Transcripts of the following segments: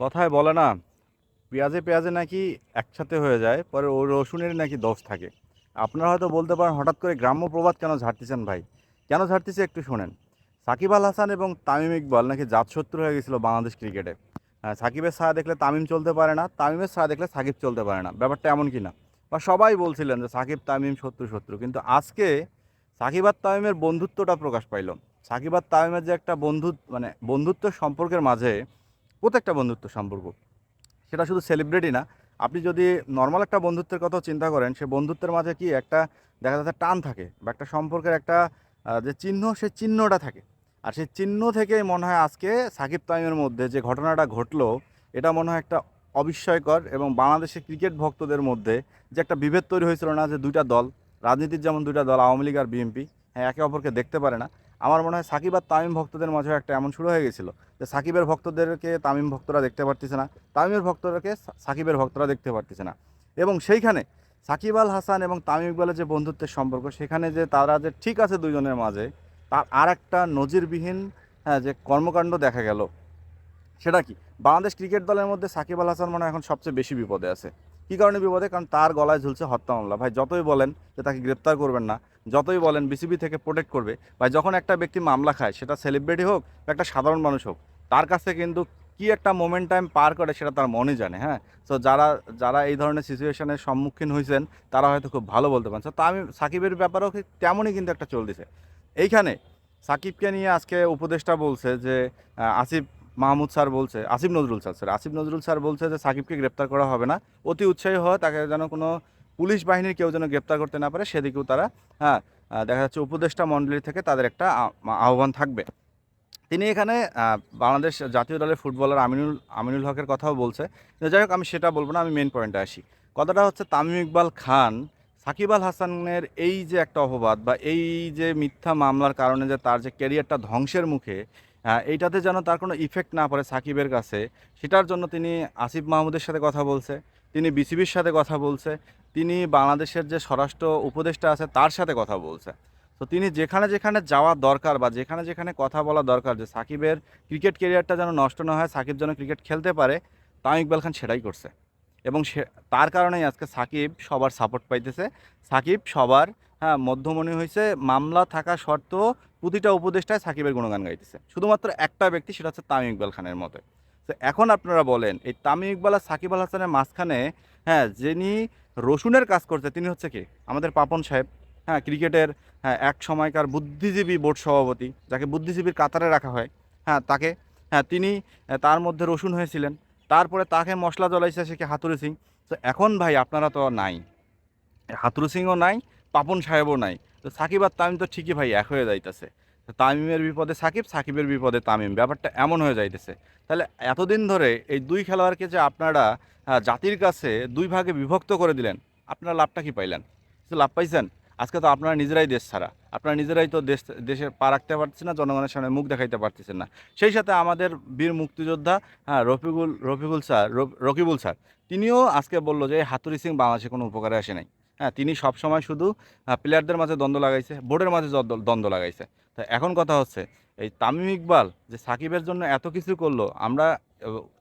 কথায় বলে না পেঁয়াজে পেঁয়াজে নাকি একসাথে হয়ে যায় পরে ওই রসুনের নাকি দোষ থাকে। আপনারা হয়তো বলতে পারেন হঠাৎ করে গ্রাম্য প্রবাদ কেন ঝাড়তেছেন ভাই? কেন ঝাড়তেছে একটু শোনেন। সাকিব আল হাসান এবং তামিম ইকবাল নাকি জাতশত্রু হয়ে গেছিল বাংলাদেশ ক্রিকেটে। হ্যাঁ, সাকিবের ছায়া দেখলে তামিম চলতে পারে না তামিমের ছায়া দেখলে সাকিব চলতে পারে না। ব্যাপারটা এমন কি না? বা সবাই বলছিলেন যে সাকিব তামিম শত্রু শত্রু। কিন্তু আজকে সাকিব আর তামিমের বন্ধুত্বটা প্রকাশ পাইল। সাকিব আর তামিমের যে একটা বন্ধু মানে বন্ধুত্ব সম্পর্কের মাঝে প্রত্যেকটা বন্ধুত্ব সম্পর্ক। সেটা শুধু সেলিব্রিটি না, আপনি যদি নর্মাল একটা বন্ধুত্বের কথাও চিন্তা করেন, সে বন্ধুত্বের মাঝে কি একটা দেখা যাচ্ছে টান থাকে বা একটা সম্পর্কের একটা যে চিহ্ন, সে চিহ্নটা থাকে। আর সেই চিহ্ন থেকেই মনে হয় আজকে সাকিব তামিমের মধ্যে যে ঘটনাটা ঘটলো, এটা মনে হয় একটা অবিস্ময়কর এবং বাংলাদেশের ক্রিকেট ভক্তদের মধ্যে যে একটা বিভেদ তৈরি হয়েছিল না যে দুইটা দল, রাজনীতির যেমন দুইটা দল, আওয়ামী লীগ আর বিএনপি হ্যাঁ একে অপরকে দেখতে পারে না। আমার মনে হয় সাকিব আর তামিম ভক্তদের মাঝেও একটা এমন শুরু হয়ে গেছিল যে সাকিবের ভক্তদেরকে তামিম ভক্তরা দেখতে পারতেছে না, তামিমের ভক্তদেরকে সাকিবের ভক্তরা দেখতে পারতেছে না। এবং সেইখানে সাকিব আল হাসান এবং তামিম ইকবালের যে বন্ধুত্বের সম্পর্ক, সেখানে যে তারা যে ঠিক আছে দুজনের মাঝে, তার আর একটা নজিরবিহীন হ্যাঁ যে কর্মকাণ্ড দেখা গেল, সেটা কি? বাংলাদেশ ক্রিকেট দলের মধ্যে সাকিব আল হাসান মনে হয় এখন সবচেয়ে বেশি বিপদে আছে। কী কারণে বিপদে? কারণ তার গলায় ঝুলছে হত্যা মামলা। ভাই, যতই বলেন যে তাকে গ্রেপ্তার করবেন না, যতই বলেন বিসিবি থেকে প্রোটেক্ট করবে, ভাই, যখন একটা ব্যক্তি মামলা খায়, সেটা সেলিব্রিটি হোক বা একটা সাধারণ মানুষ হোক, তার কাছে কিন্তু কি একটা মোমেন্ট টাইম পার করে সেটা তার মনে জানে হ্যাঁ? সো যারা যারা এই ধরনের সিচুয়েশনের সম্মুখীন হয়েছেন তারা হয়তো খুব ভালো বলতে পারেন। তা আমি সাকিবের ব্যাপারেও তেমনই কিন্তু একটা চলতেছে এইখানে সাকিবকে নিয়ে আজকে উপদেষ্টা বলছে যে আসিফ মাহমুদ স্যার বলছে, Asif Nazrul sir sir, Asif Nazrul sir বলছে যে সাকিবকে গ্রেপ্তার করা হবে না। অতি উৎসাহী হয় তাকে যেন কোনো পুলিশ বাহিনীর কেউ যেন গ্রেপ্তার করতে না পারে, সেদিকেও তারা হ্যাঁ দেখা যাচ্ছে উপদেষ্টা মণ্ডলী থেকে তাদের একটা আহ্বান থাকবে। তিনি এখানে বাংলাদেশ জাতীয় দলের ফুটবলার আমিনুল আমিনুল হকের কথাও বলছে। যাই হোক, আমি সেটা বলব না, আমি মেন পয়েন্টে আসি। কথাটা হচ্ছে তামিম ইকবাল খান, সাকিব আল হাসানের এই যে একটা অপবাদ বা এই যে মিথ্যা মামলার কারণে যে তার যে ক্যারিয়ারটা ধ্বংসের মুখে এইটাতে যেন তার কোনো ইফেক্ট না পড়ে সাকিবের কাছে, সেটার জন্য তিনি আসিফ মাহমুদের সাথে কথা বলছে, তিনি বিসিবির সাথে কথা বলছে, তিনি বাংলাদেশের যে স্বরাষ্ট্র উপদেষ্টা আছে তার সাথে কথা বলছে। তো তিনি যেখানে যেখানে যাওয়া দরকার বা যেখানে যেখানে কথা বলা দরকার যে সাকিবের ক্রিকেট ক্যারিয়ারটা যেন নষ্ট না হয়, সাকিব যেন ক্রিকেট খেলতে পারে তামিম ইকবাল খান সেটাই করছে। এবং সে, তার কারণেই আজকে সাকিব সবার সাপোর্ট পাইতেছে। সাকিব সবার হ্যাঁ মধ্যমণি হয়েছে মামলা থাকা সত্ত্বেও প্রতিটা উপদেষ্টায় সাকিবের গুণগান গাইতেছে। শুধুমাত্র একটা ব্যক্তি, সেটা হচ্ছে তামিম ইকবাল খানের মতে। তো এখন আপনারা বলেন, এই তামিম ইকবাল আর সাকিব আল হাসানের মাঝখানে হ্যাঁ যিনি রসুনের কাজ করছে, তিনি হচ্ছে কে? আমাদের পাপন সাহেব হ্যাঁ ক্রিকেটের হ্যাঁ এক সময়কার বুদ্ধিজীবী বোর্ড সভাপতি, যাকে বুদ্ধিজীবীর কাতারে রাখা হয় হ্যাঁ তাকে হ্যাঁ তিনি তার মধ্যে রসুন হয়েছিলেন। তারপরে তাকে মশলা জ্বলাইছে, সে কি হাতুড়ি সিং। তো এখন ভাই, আপনারা তো নাই। হাতুরু সিংও নাই পাপন সাহেবও নাই। তো সাকিব আর তামিম তো ঠিকই ভাই, এক হয়ে যাইতেছে। তামিমের বিপদে সাকিব, সাকিবের বিপদে তামিম। ব্যাপারটা এমন হয়ে যাইতেছে। তাহলে এতদিন ধরে এই দুই খেলোয়াড়কে যে আপনারা জাতির কাছে দুই ভাগে বিভক্ত করে দিলেন, আপনারা লাভটা কি পাইলেন? লাভ পাইছেন? আজকে তো আপনারা নিজেরাই দেশ ছাড়া। আপনারা নিজেরাই তো দেশ, দেশে পা রাখতে পারছেন না, জনগণের সামনে মুখ দেখাইতে পারতেছেন না। সেই সাথে আমাদের বীর মুক্তিযোদ্ধা হ্যাঁ রফিকুল রফিকুল স্যার রকিবুল স্যার, তিনিও আজকে বলল যে হাতুড়ি সিং বাংলাদেশে কোনো উপকারে আসে নাই। হ্যাঁ তিনি সবসময় শুধু প্লেয়ারদের মাঝে দ্বন্দ্ব লাগাইছে, বোর্ডের মাঝে দ্বন্দ্ব- লাগাইছে। তা এখন কথা হচ্ছে, এই তামিম ইকবাল যে সাকিবের জন্য এত কিছু করল, আমরা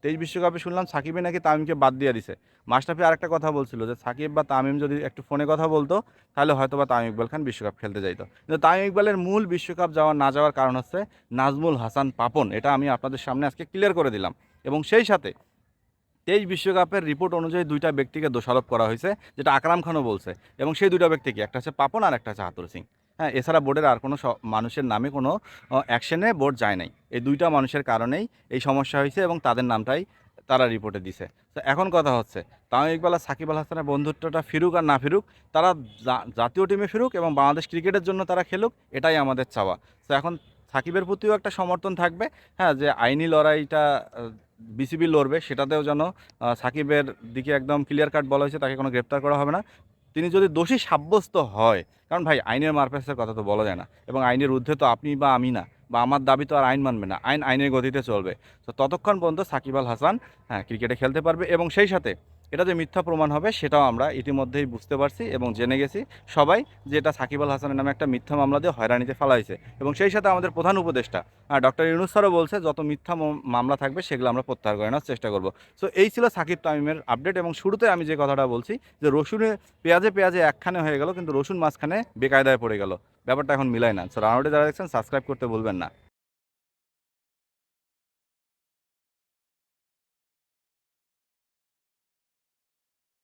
তেইশ বিশ্বকাপে শুনলাম সাকিবে নাকি তামিমকে বাদ দিয়ে দিছে। মাস্টাফি আরেকটা কথা বলছিল যে, সাকিব বা তামিম যদি একটু ফোনে কথা বলতো, তাহলে হয়তো বা তামিম ইকবাল খান বিশ্বকাপ খেলতে যাইতো। কিন্তু তামিম ইকবালের মূল বিশ্বকাপ যাওয়া না যাওয়ার কারণ হচ্ছে নাজমুল হাসান পাপন, এটা আমি আপনাদের সামনে আজকে ক্লিয়ার করে দিলাম। এবং সেই সাথে তেইশ বিশ্বকাপের রিপোর্ট অনুযায়ী দুইটা ব্যক্তিকে দোষারোপ করা হয়েছে, যেটা আকরাম খানও বলছে। এবং সেই দুইটা ব্যক্তি কি? একটা হচ্ছে পাপন আর একটা হচ্ছে হাতুর সিং। হ্যাঁ এছাড়া বোর্ডের আর কোনো মানুষের নামে কোনো অ্যাকশনে বোর্ড যায় নাই। এই দুইটা মানুষের কারণেই এই সমস্যা হয়েছে এবং তাদের নামটাই তারা রিপোর্টে দিছে। তো এখন কথা হচ্ছে তামিম ইকবাল আর সাকিব আল হাসানের বন্ধুত্বটা ফিরুক আর না ফিরুক, তারা জাতীয় টিমে ফিরুক এবং বাংলাদেশ ক্রিকেটের জন্য তারা খেলুক, এটাই আমাদের চাওয়া। তো এখন সাকিবের প্রতিও একটা সমর্থন থাকবে হ্যাঁ যে আইনি লড়াইটা বিসিবি লড়বে, সেটাতেও যেন সাকিবের দিকে একদম ক্লিয়ার কাট বলা হয়েছে, তাকে কোনো গ্রেপ্তার করা হবে না। তিনি যদি দোষী সাব্যস্ত হয়, কারণ ভাই, আইনের মারপ্যাসের কথা তো বলা যায় না, এবং আইনের ঊর্ধ্বে তো আপনি বা আমি না, বা আমার দাবি তো আর আইন মানবে না, আইন আইনের গতিতে চলবে। তো ততক্ষণ পর্যন্ত সাকিব আল হাসান হ্যাঁ ক্রিকেটে খেলতে পারবে, এবং সেই সাথে এটা যে মিথ্যা প্রমাণ হবে, সেটাও আমরা ইতিমধ্যেই বুঝতে পারছি এবং জেনে গেছি। সবাই যে এটা সাকিব আল হাসানের নামে একটা মিথ্যা মামলা দিয়ে হয়রানিতে ফেলা হয়েছে এবং সেই সাথে আমাদের প্রধান উপদেষ্টা ডক্টর ইউনুস স্যারও বলছে, যত মিথ্যা মম- মামলা থাকবে, সেগুলো আমরা প্রত্যাহার করে নেওয়ার চেষ্টা করব। সো এই ছিল সাকিব তামিমের আপডেট এবং শুরুতে আমি যে কথাটা বলছি, যে রসুনে পেঁয়াজে পেঁয়াজে একখানে হয়ে গেল, কিন্তু রসুন মাঝখানে বেকায়দায় পড়ে গেল। ব্যাপারটা এখন মিলাই না। সো রানাউটে যারা দেখছেন সাবস্ক্রাইব করতে ভুলবেন না।